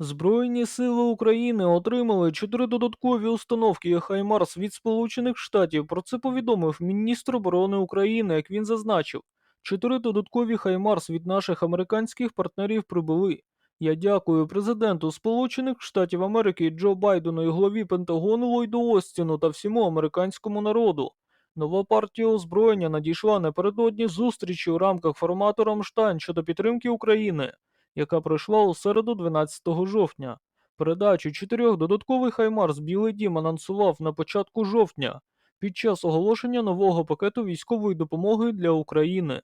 Збройні сили України отримали чотири додаткові установки Хаймарс від Сполучених Штатів. Про це повідомив міністр оборони України, як він зазначив. Чотири додаткові Хаймарс від наших американських партнерів прибули. Я дякую президенту Сполучених Штатів Америки Джо Байдену і главі Пентагону Ллойду Остіну та всьому американському народу. Нова партія озброєння надійшла напередодні зустрічі у рамках формату Рамштайн щодо підтримки України яка пройшла у середу 12 жовтня. Передачу чотирьох додаткових Хаймарс Білий Дім анонсував на початку жовтня під час оголошення нового пакету військової допомоги для України.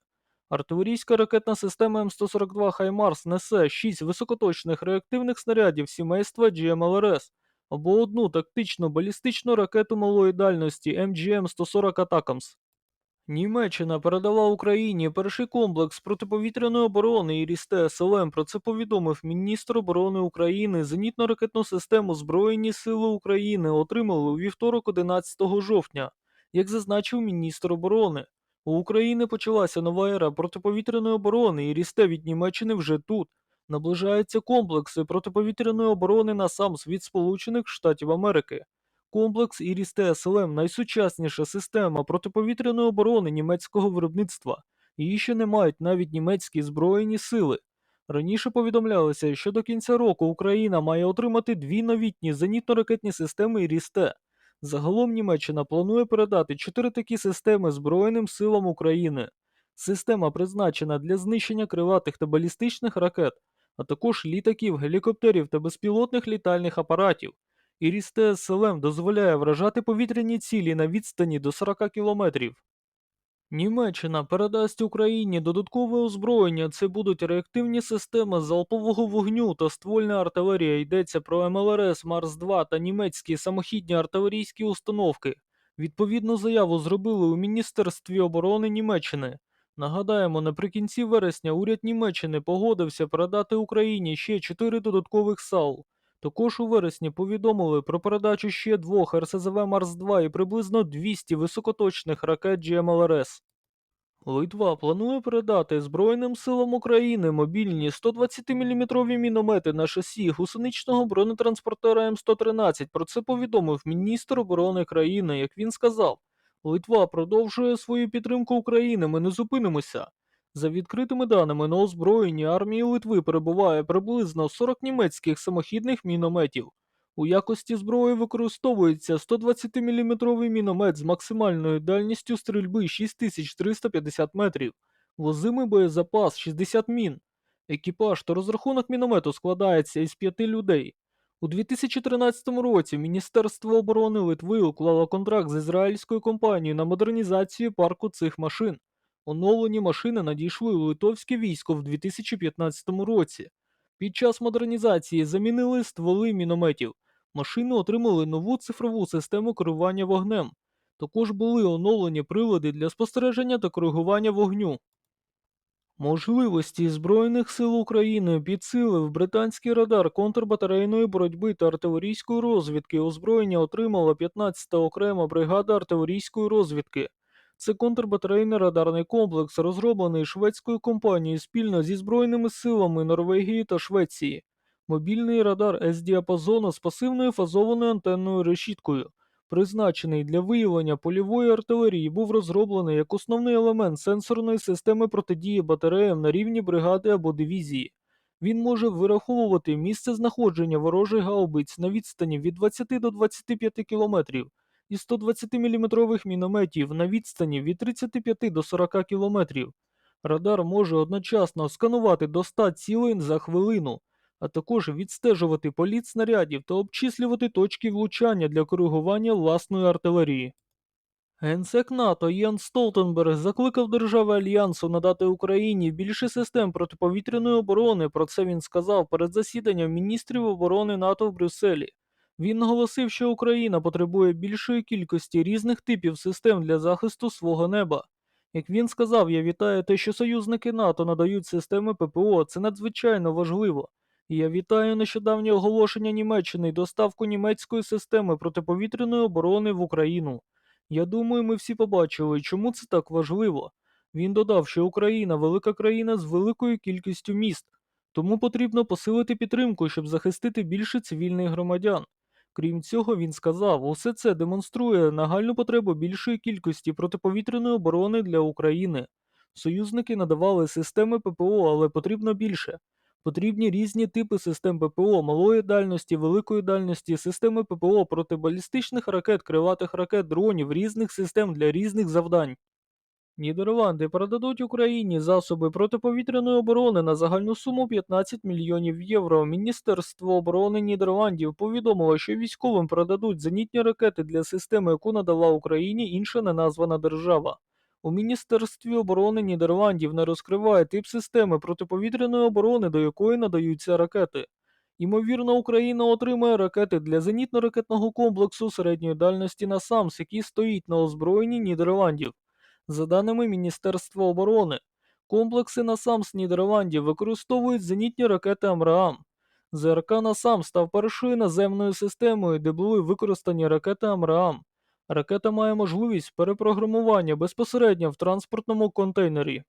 Артилерійська ракетна система М142 Хаймарс несе 6 високоточних реактивних снарядів сімейства GMLRS або одну тактичну балістичну ракету малої дальності MGM-140 Атакамс. Німеччина передала Україні перший комплекс протиповітряної оборони і рісте СЛМ. Про це повідомив міністр оборони України. Зенітно-ракетну систему Збройні Сили України отримали у вівторок 11 жовтня, як зазначив міністр оборони. У України почалася нова ера протиповітряної оборони і рісте від Німеччини вже тут. Наближаються комплекси протиповітряної оборони на сам від Сполучених Штатів Америки. Комплекс Іріс СЛМ найсучасніша система протиповітряної оборони німецького виробництва. Її ще не мають навіть німецькі збройні сили. Раніше повідомлялося, що до кінця року Україна має отримати дві новітні зенітно-ракетні системи Ірісте. Загалом Німеччина планує передати чотири такі системи Збройним силам України. Система призначена для знищення крилатих та балістичних ракет, а також літаків, гелікоптерів та безпілотних літальних апаратів. Ірісте СЛМ дозволяє вражати повітряні цілі на відстані до 40 кілометрів. Німеччина передасть Україні додаткове озброєння. Це будуть реактивні системи залпового вогню та ствольна артилерія. Йдеться про МЛРС Марс 2 та німецькі самохідні артилерійські установки. Відповідну заяву зробили у Міністерстві оборони Німеччини. Нагадаємо, наприкінці вересня уряд Німеччини погодився передати Україні ще 4 додаткових САУ. Також у вересні повідомили про передачу ще двох РСЗВ Марс-2 і приблизно 200 високоточних ракет GMLRS. Литва планує передати Збройним силам України мобільні 120-мм міномети на шасі гусеничного бронетранспортера М113. Про це повідомив міністр оборони країни. Як він сказав, Литва продовжує свою підтримку України. Ми не зупинимося. За відкритими даними на озброєнні армії Литви перебуває приблизно 40 німецьких самохідних мінометів. У якості зброї використовується 120-мм міномет з максимальною дальністю стрільби 6350 метрів, возимий боєзапас 60 мін. Екіпаж та розрахунок міномету складається із п'яти людей. У 2013 році Міністерство оборони Литви уклало контракт з ізраїльською компанією на модернізацію парку цих машин. Оновлені машини надійшли у литовське військо в 2015 році. Під час модернізації замінили стволи мінометів. Машини отримали нову цифрову систему керування вогнем. Також були оновлені прилади для спостереження та коригування вогню. Можливості Збройних сил України підсилив британський радар контрбатарейної боротьби та артилерійської розвідки. Озброєння отримала 15-та окрема бригада артилерійської розвідки. Це контрбатарейний радарний комплекс, розроблений шведською компанією спільно зі Збройними силами Норвегії та Швеції. Мобільний радар С-діапазону з пасивною фазованою антенною решіткою, призначений для виявлення польової артилерії, був розроблений як основний елемент сенсорної системи протидії батареям на рівні бригади або дивізії. Він може вираховувати місце знаходження ворожих гаубиць на відстані від 20 до 25 кілометрів і 120-мм мінометів на відстані від 35 до 40 км. Радар може одночасно сканувати до 100 цілень за хвилину, а також відстежувати політ снарядів та обчислювати точки влучання для коригування власної артилерії. Генсек НАТО Єн Столтенберг закликав держави Альянсу надати Україні більше систем протиповітряної оборони. Про це він сказав перед засіданням міністрів оборони НАТО в Брюсселі. Він наголосив, що Україна потребує більшої кількості різних типів систем для захисту свого неба. Як він сказав, я вітаю те, що союзники НАТО надають системи ППО, це надзвичайно важливо. І я вітаю нещодавнє оголошення Німеччини й доставку німецької системи протиповітряної оборони в Україну. Я думаю, ми всі побачили, чому це так важливо. Він додав, що Україна велика країна з великою кількістю міст, тому потрібно посилити підтримку, щоб захистити більше цивільних громадян. Крім цього, він сказав, усе це демонструє нагальну потребу більшої кількості протиповітряної оборони для України. Союзники надавали системи ППО, але потрібно більше. Потрібні різні типи систем ППО малої дальності, великої дальності, системи ППО проти балістичних ракет, крилатих ракет, дронів, різних систем для різних завдань. Нідерланди передадуть Україні засоби протиповітряної оборони на загальну суму 15 мільйонів євро. Міністерство оборони Нідерландів повідомило, що військовим передадуть зенітні ракети для системи, яку надала Україні інша неназвана держава. У Міністерстві оборони Нідерландів не розкриває тип системи протиповітряної оборони, до якої надаються ракети. Ймовірно, Україна отримає ракети для зенітно-ракетного комплексу середньої дальності «Насамс», який стоїть на озброєнні Нідерландів. За даними Міністерства оборони, комплекси «Насамс» Нідерландів використовують зенітні ракети Амраам. ЗРК «Насам» став першою наземною системою, де були використані ракети Амраам. Ракета має можливість перепрограмування безпосередньо в транспортному контейнері.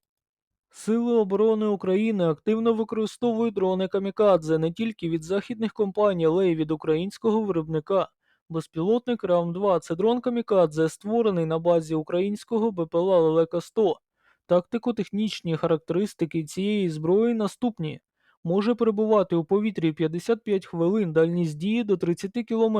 Сили оборони України активно використовують дрони Камікадзе не тільки від західних компаній, але й від українського виробника. Безпілотник Рам-2 це дрон Камікадзе, створений на базі українського БПЛА Лелека-100. Тактико-технічні характеристики цієї зброї наступні. Може перебувати у повітрі 55 хвилин, дальність дії до 30 км.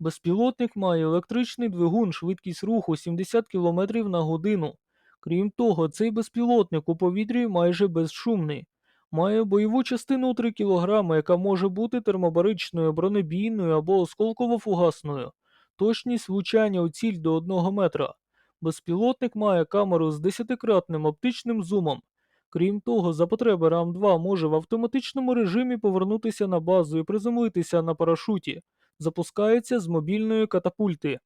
Безпілотник має електричний двигун, швидкість руху 70 км на годину. Крім того, цей безпілотник у повітрі майже безшумний. Має бойову частину 3 кг, яка може бути термобаричною, бронебійною або осколково-фугасною. Точність влучання у ціль до 1 метра. Безпілотник має камеру з 10-кратним оптичним зумом. Крім того, за потреби РАМ-2 може в автоматичному режимі повернутися на базу і приземлитися на парашуті. Запускається з мобільної катапульти.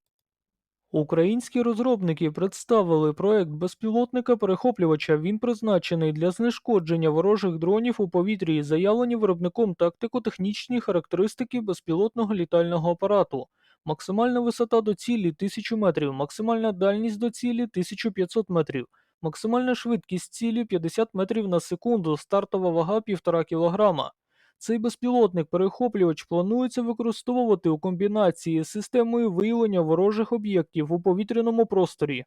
Українські розробники представили проект безпілотника перехоплювача. Він призначений для знешкодження ворожих дронів у повітрі заявлені виробником тактико-технічні характеристики безпілотного літального апарату. Максимальна висота до цілі 1000 метрів, максимальна дальність до цілі 1500 метрів, максимальна швидкість цілі 50 метрів на секунду, стартова вага 1,5 кг. Цей безпілотник-перехоплювач планується використовувати у комбінації з системою виявлення ворожих об'єктів у повітряному просторі.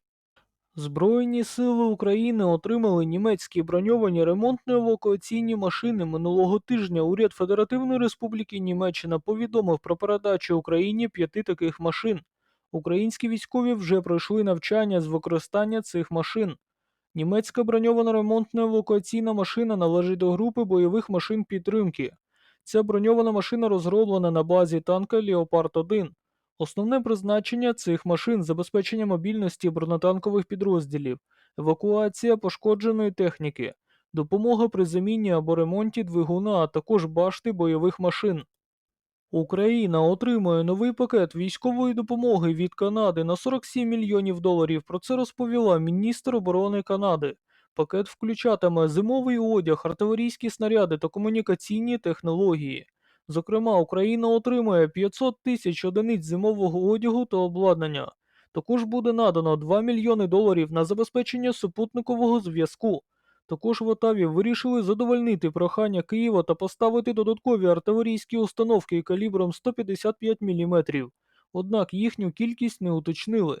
Збройні сили України отримали німецькі броньовані ремонтно-евакуаційні машини минулого тижня. Уряд Федеративної Республіки Німеччина повідомив про передачу Україні п'яти таких машин. Українські військові вже пройшли навчання з використання цих машин. Німецька броньована ремонтно-евакуаційна машина належить до групи бойових машин підтримки. Ця броньована машина розроблена на базі танка Леопард 1. Основне призначення цих машин забезпечення мобільності бронетанкових підрозділів, евакуація пошкодженої техніки, допомога при заміні або ремонті двигуна, а також башти бойових машин. Україна отримує новий пакет військової допомоги від Канади на 47 мільйонів доларів. Про це розповіла міністр оборони Канади. Пакет включатиме зимовий одяг, артилерійські снаряди та комунікаційні технології. Зокрема, Україна отримує 500 тисяч одиниць зимового одягу та обладнання. Також буде надано 2 мільйони доларів на забезпечення супутникового зв'язку. Також в Отаві вирішили задовольнити прохання Києва та поставити додаткові артилерійські установки калібром 155 мм. Однак їхню кількість не уточнили.